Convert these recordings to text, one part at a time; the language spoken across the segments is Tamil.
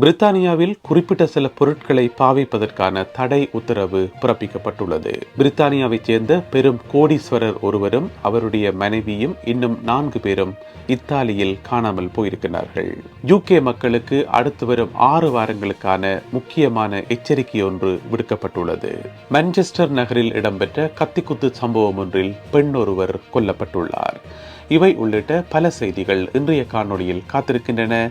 பிரித்தானியாவில் குறிப்பிட்ட சில பொருட்களை பாவிப்பதற்கான தடை உத்தரவு பிறப்பிக்கப்பட்டுள்ளது. பிரித்தானியாவைச் சேர்ந்த பெரும் கோடீஸ்வரர் ஒருவரும் அவருடைய மனைவியும் இன்னும் நான்கு பேரும் இத்தாலியில் காணாமல் போயிருக்கிறார்கள். யூகே மக்களுக்கு அடுத்து வரும் ஆறு வாரங்களுக்கான முக்கியமான எச்சரிக்கை ஒன்று விடுக்கப்பட்டுள்ளது. மான்செஸ்டர் நகரில் இடம்பெற்ற கத்திக்குத்து சம்பவம் ஒன்றில் பெண் ஒருவர் கொல்லப்பட்டுள்ளார். இவை உள்ளிட்ட பல செய்திகள் இன்றைய காணொளியில் காத்திருக்கின்றன.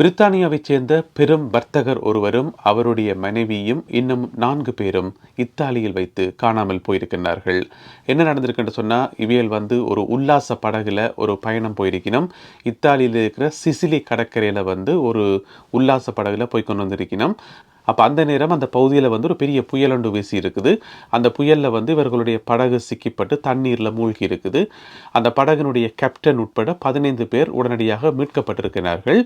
பிரித்தானியாவைச் சேர்ந்த பெரும் வர்த்தகர் ஒருவரும் அவருடைய மனைவியும் இன்னும் நான்கு பேரும் இத்தாலியில் வைத்து காணாமல் போயிருக்கின்றார்கள். என்ன நடந்திருக்குன்னு சொன்னால் இவியல் வந்து ஒரு உல்லாச படகுல ஒரு பயணம் போயிருக்கணும் இத்தாலியில் இருக்கிற சிசிலி கடற்கரையில் வந்து ஒரு உல்லாச படகுல போய் கொண்டு வந்திருக்கணும் அப்போ அந்த நேரம் அந்த பகுதியில் வந்து ஒரு பெரிய புயலண்டு வீசி இருக்குது. அந்த புயலில் வந்து இவர்களுடைய படகு சிக்கிப்பட்டு தண்ணீரில் மூழ்கி இருக்குது. அந்த படகினுடைய கேப்டன் உட்பட பதினைந்து பேர் உடனடியாக மீட்கப்பட்டிருக்கிறார்கள்.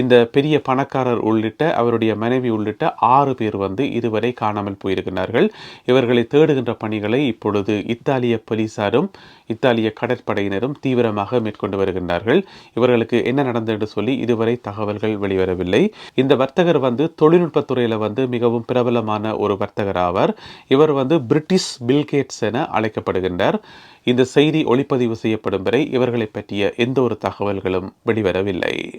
இந்த பெரிய பணக்காரர் உள்ளிட்ட அவருடைய மனைவி உள்ளிட்ட ஆறு பேர் வந்து இதுவரை காணாமல் போயிருக்கிறார்கள். இவர்களை தேடுகின்ற பணிகளை இப்பொழுது இத்தாலிய போலீசாரும் இத்தாலிய கடற்படையினரும் தீவிரமாக மேற்கொண்டு வருகின்றார்கள். இவர்களுக்கு என்ன நடந்தது என்று சொல்லி இதுவரை தகவல்கள் வெளிவரவில்லை. இந்த வர்த்தகர் வந்து தொழில்நுட்பத்துறையில் வந்து மிகவும் பிரபலமான ஒரு வர்த்தகர் ஆவார். இவர் வந்து பிரிட்டிஷ் பில்கேட்ஸ் என அழைக்கப்படுகின்றார். இந்த செய்தி ஒளிப்பதிவு செய்யப்படும் வரை இவர்களை பற்றிய எந்த ஒரு தகவல்களும் வெளிவரவில்லை.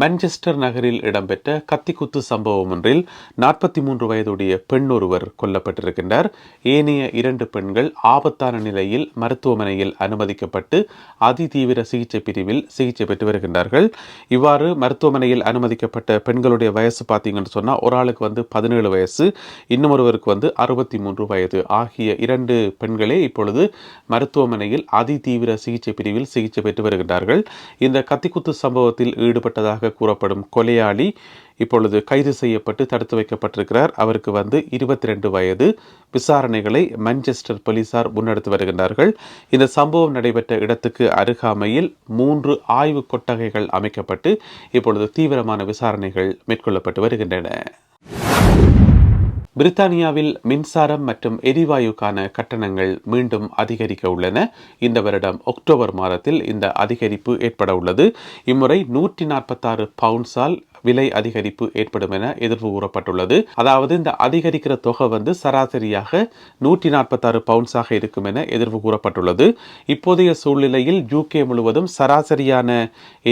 மான்செஸ்டர் நகரில் இடம்பெற்ற கத்திக்குத்து சம்பவம் ஒன்றில் நாற்பத்தி மூன்று வயதுடைய பெண் ஒருவர் கொல்லப்பட்டிருக்கின்றார். ஏனைய இரண்டு பெண்கள் ஆபத்தான நிலையில் மருத்துவமனையில் அனுமதிக்கப்பட்டு அதிதீவிர சிகிச்சை பிரிவில் சிகிச்சை பெற்று வருகின்றார்கள். இவ்வாறு மருத்துவமனையில் அனுமதிக்கப்பட்ட பெண்களுடைய வயசு பார்த்தீங்கன்னு சொன்னால் ஒரு ஆளுக்கு வந்து பதினேழு வயசு இன்னும் ஒருவருக்கு வந்து அறுபத்தி மூன்று வயது ஆகிய இரண்டு பெண்களே இப்பொழுது மருத்துவமனையில் அதிதீவிர சிகிச்சை பிரிவில் சிகிச்சை பெற்று வருகின்றார்கள். இந்த கத்திக்குத்து சம்பவத்தில் ஈடுபட்டதாக கூறப்படும் கொலையாளி இப்பொழுது கைது செய்யப்பட்டு தடுத்து வைக்கப்பட்டிருக்கிறார். அவருக்கு வந்து இருபத்தி ரெண்டு வயது. விசாரணைகளை மான்செஸ்டர் போலீசார் முன்னெடுத்து வருகின்றார்கள். இந்த சம்பவம் நடைபெற்ற இடத்துக்கு அருகாமையில் மூன்று ஆய்வு கொட்டகைகள் அமைக்கப்பட்டு இப்பொழுது தீவிரமான விசாரணைகள் மேற்கொள்ளப்பட்டு வருகின்றன. பிரித்தானியாவில் மின்சாரம் மற்றும் எரிவாயுக்கான கட்டணங்கள் மீண்டும் அதிகரிக்க உள்ளன. இந்த வருடம் அக்டோபர் மாதத்தில் இந்த அதிகரிப்பு ஏற்பட உள்ளது. இம்முறை நூற்றி நாற்பத்தாறு பவுண்ட்ஸால் விலை அதிகரிப்பு ஏற்படும் என எதிர்ப்பு கூறப்பட்டுள்ளது. அதாவது இந்த அதிகரிக்கிற தொகை வந்து சராசரியாக நூற்றி நாற்பத்தாறு பவுண்ட்ஸாக இருக்கும் என எதிர்ப்பு கூறப்பட்டுள்ளது. இப்போதைய சூழ்நிலையில் யூகே முழுவதும் சராசரியான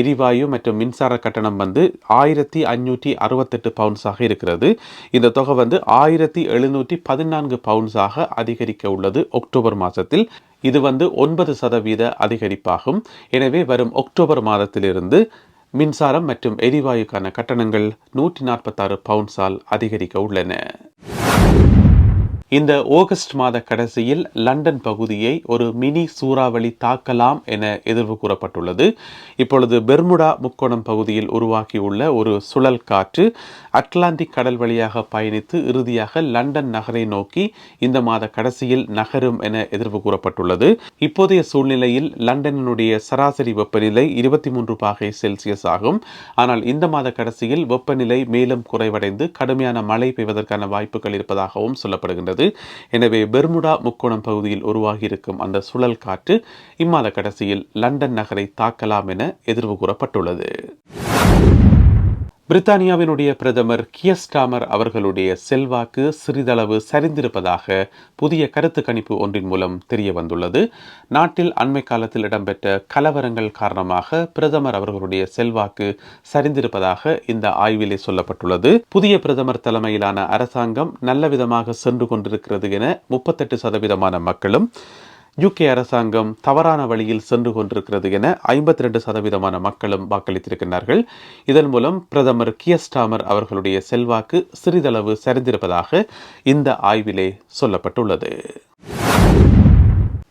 எரிவாயு மற்றும் மின்சார கட்டணம் வந்து ஆயிரத்தி அஞ்சூற்றி அறுபத்தெட்டு பவுண்ட்ஸாக இருக்கிறது. இந்த தொகை வந்து ஆயிரத்தி எழுநூற்றி பதினான்கு பவுண்ட்ஸாக அதிகரிக்க உள்ளது அக்டோபர் மாதத்தில் இது வந்து ஒன்பது சதவீத அதிகரிப்பாகும். எனவே வரும் அக்டோபர் மாதத்திலிருந்து மின்சாரம் மற்றும் எரிவாயுக்கான கட்டணங்கள் நூற்றி நாற்பத்தாறு பவுண்ட்ஸால் அதிகரிக்க உள்ளன. இந்த ஆகஸ்ட் மாத கடைசியில் லண்டன் பகுதியை ஒரு மினி சூறாவளி தாக்கலாம் என எதிர்வு கூறப்பட்டுள்ளது. இப்பொழுது பெர்முடா முக்கோணம் பகுதியில் உருவாக்கியுள்ள ஒரு சுழல் காற்று அட்லாண்டிக் கடல் வழியாக பயணித்து இறுதியாக லண்டன் நகரை நோக்கி இந்த மாத கடைசியில் நகரும் என எதிர்வு கூறப்பட்டுள்ளது. இப்போதைய சூழ்நிலையில் லண்டனினுடைய சராசரி வெப்பநிலை இருபத்தி மூன்று பாகை செல்சியஸ் ஆகும். ஆனால் இந்த மாத கடைசியில் வெப்பநிலை மேலும் குறைவடைந்து கடுமையான மழை பெய்வதற்கான வாய்ப்புகள் இருப்பதாகவும் சொல்லப்படுகின்றது. எனவே பெர்முடா முக்கோணம் பகுதியில் உருவாகியிருக்கும் அந்த சுழல் காற்று இம்மாத கடைசியில் லண்டன் நகரை தாக்கலாம் என எதிர்வு கூறப்பட்டுள்ளது. பிரித்தானியாவினுடைய பிரதமர் கியஸ்டாமர் அவர்களுடைய செல்வாக்கு சிறிதளவு சரிந்திருப்பதாக புதிய கருத்து கணிப்பு ஒன்றின் மூலம் தெரிய வந்துள்ளது நாட்டில் அண்மை காலத்தில் இடம்பெற்ற கலவரங்கள் காரணமாக பிரதமர் அவர்களுடைய செல்வாக்கு சரிந்திருப்பதாக இந்த ஆய்விலே சொல்லப்பட்டுள்ளது. புதிய பிரதமர் தலைமையிலான அரசாங்கம் நல்ல விதமாக சென்று கொண்டிருக்கிறது என முப்பத்தெட்டு சதவீதமான மக்களும் யூகே அரசாங்கம் தவறான வழியில் சென்று கொண்டிருக்கிறது என ஐம்பத்தி ரெண்டு சதவீதமான மக்களும் வாக்களித்திருக்கிறார்கள் இதன் மூலம் பிரதமர் கியஸ்டாமர் அவர்களுடைய செல்வாக்கு சிறிதளவு சரிந்திருப்பதாக இந்த ஆய்விலே சொல்லப்பட்டுள்ளது.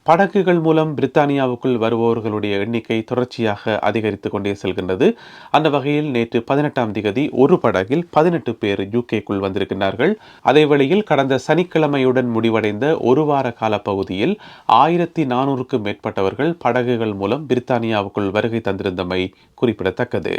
படகுகள் மூலம் பிரித்தானியாவுக்குள் வருபவர்களுடைய எண்ணிக்கை தொடர்ச்சியாக அதிகரித்து கொண்டே செல்கின்றது. அந்த வகையில் நேற்று பதினெட்டாம் திகதி ஒரு படகில் பதினெட்டு பேர் யூகேக்குள் வந்திருக்கிறார்கள் அதே வேளையில் கடந்த சனிக்கிழமையுடன் முடிவடைந்த ஒரு வார கால பகுதியில் ஆயிரத்தி நானூறுக்கும் மேற்பட்டவர்கள் படகுகள் மூலம் பிரித்தானியாவுக்குள் வருகை தந்திருந்தமை குறிப்பிடத்தக்கது.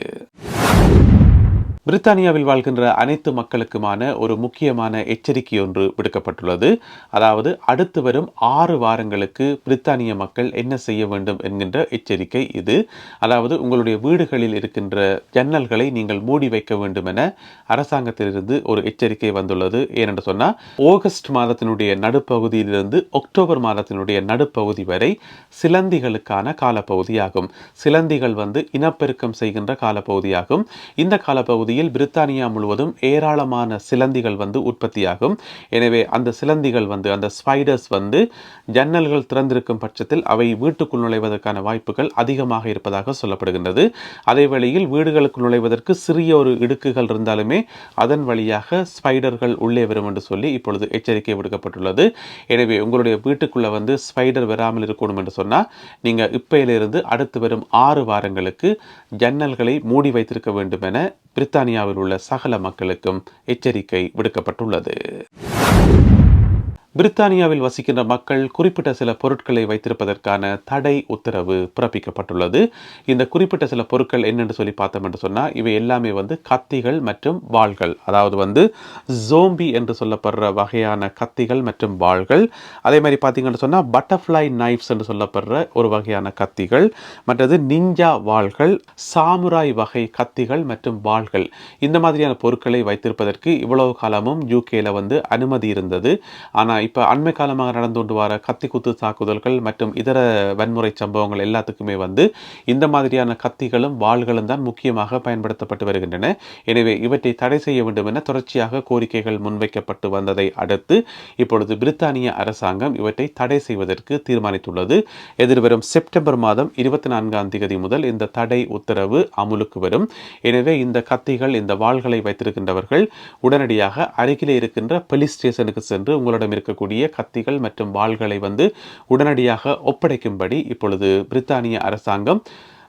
பிரித்தானியாவில் வாழ்கின்ற அனைத்து மக்களுக்குமான ஒரு முக்கியமான எச்சரிக்கை ஒன்று விடுக்கப்பட்டுள்ளது. அதாவது அடுத்து வரும் ஆறு வாரங்களுக்கு பிரித்தானிய மக்கள் என்ன செய்ய வேண்டும் என்கின்ற எச்சரிக்கை இது. அதாவது உங்களுடைய வீடுகளில் இருக்கின்ற ஜன்னல்களை நீங்கள் மூடி வைக்க வேண்டும் என அரசாங்கத்திலிருந்து ஒரு எச்சரிக்கை வந்துள்ளது. ஏனென்று சொன்னால் ஆகஸ்ட் மாதத்தினுடைய நடுப்பகுதியிலிருந்து அக்டோபர் மாதத்தினுடைய நடுப்பகுதி வரை சிலந்திகளுக்கான காலப்பகுதியாகும். சிலந்திகள் வந்து இனப்பெருக்கம் செய்கின்ற காலப்பகுதியாகும். இந்த காலப்பகுதி பகுதியில் பிரித்தானியா முழுவதும் ஏராளமான சிலந்திகள் வந்து உற்பத்தியாகும். எனவே அந்த சிலந்திகள் வந்து அந்த ஸ்பைடர்ஸ் வந்து ஜன்னல்கள் திறந்திருக்கும் பட்சத்தில் அவை வீட்டுக்குள் நுழைவதற்கான வாய்ப்புகள் அதிகமாக இருப்பதாக சொல்லப்படுகின்றது. அதே வேளையில் வீடுகளுக்கு நுழைவதற்கு சிறிய ஒரு இடுக்குகள் இருந்தாலுமே அதன் வழியாக ஸ்பைடர்கள் உள்ளே வரும் என்று சொல்லி இப்பொழுது எச்சரிக்கை விடுக்கப்பட்டுள்ளது. எனவே உங்களுடைய வீட்டுக்குள்ளே வந்து ஸ்பைடர் வராமல் இருக்கணும் என்று சொன்னால் நீங்கள் இப்பையிலிருந்து அடுத்து வரும் ஆறு வாரங்களுக்கு ஜன்னல்களை மூடி வைத்திருக்க வேண்டும் என பிரித்தானியாவில் உள்ள சகல மக்களுக்கும் எச்சரிக்கை விடுக்கப்பட்டுள்ளது. பிரித்தானியாவில் வசிக்கின்ற மக்கள் குறிப்பிட்ட சில பொருட்களை வைத்திருப்பதற்கான தடை உத்தரவு பிறப்பிக்கப்பட்டுள்ளது. இந்த குறிப்பிட்ட சில பொருட்கள் என்னென்று சொல்லி பார்த்தோம் என்று சொன்னால் இவை எல்லாமே வந்து கத்திகள் மற்றும் வாள்கள். அதாவது வந்து ஜோம்பி என்று சொல்லப்படுற வகையான கத்திகள் மற்றும் வாள்கள். அதே மாதிரி பார்த்தீங்கன்னு சொன்னால் பட்டர்ஃப்ளை நைஃப்ஸ் என்று சொல்லப்படுற ஒரு வகையான கத்திகள். மற்றது நிஞ்சா வாள்கள் சாமுராய் வகை கத்திகள் மற்றும் வாள்கள். இந்த மாதிரியான பொருட்களை வைத்திருப்பதற்கு இவ்வளவு காலமும் யூகேல வந்து அனுமதி இருந்தது. ஆனால் இப்போ அண்மை காலமாக நடந்து கொண்டு வர கத்தி குத்து தாக்குதல்கள் மற்றும் இதர வன்முறை சம்பவங்கள் எல்லாத்துக்குமே வந்து இந்த மாதிரியான கத்திகளும் வாள்களும் தான் முக்கியமாக பயன்படுத்தப்பட்டு வருகின்றன. எனவே இவற்றை தடை செய்ய வேண்டும் என தொடர்ச்சியாக கோரிக்கைகள் முன்வைக்கப்பட்டு வந்ததை அடுத்து இப்பொழுது பிரித்தானிய அரசாங்கம் இவற்றை தடை செய்வதற்கு தீர்மானித்துள்ளது. எதிர்வரும் செப்டம்பர் மாதம் இருபத்தி நான்காம் தேதி முதல் இந்த தடை உத்தரவு அமுலுக்கு வரும். எனவே இந்த கத்திகள் இந்த வாள்களை வைத்திருக்கின்றவர்கள் உடனடியாக அருகிலே இருக்கின்ற போலீஸ் ஸ்டேஷனுக்கு சென்று உங்களிடம் இருக்க இருக்கக்கூடிய கத்திகள் மற்றும் வாள்களை வந்து உடனடியாக ஒப்படைக்கும்படி இப்பொழுது பிரித்தானிய அரசாங்கம்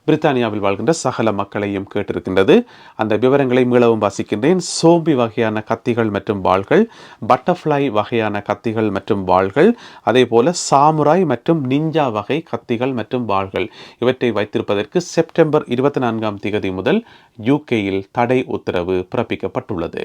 பிரித்தானியாவில் வாழ்கின்ற சகல மக்களையும் கேட்டிருக்கின்றது. அந்த விவரங்களை மீளவும் வாசிக்கின்றேன். சோம்பி வகையான கத்திகள் மற்றும் வாள்கள் பட்டர்ஃப்ளை வகையான கத்திகள் மற்றும் வாள்கள் அதே போல சாமுராய் மற்றும் நிஞ்சா வகை கத்திகள் மற்றும் வாள்கள். இவற்றை வைத்திருப்பதற்கு செப்டம்பர் இருபத்தி நான்காம் தேதி முதல் யூகேயில் தடை உத்தரவு பிறப்பிக்கப்பட்டுள்ளது.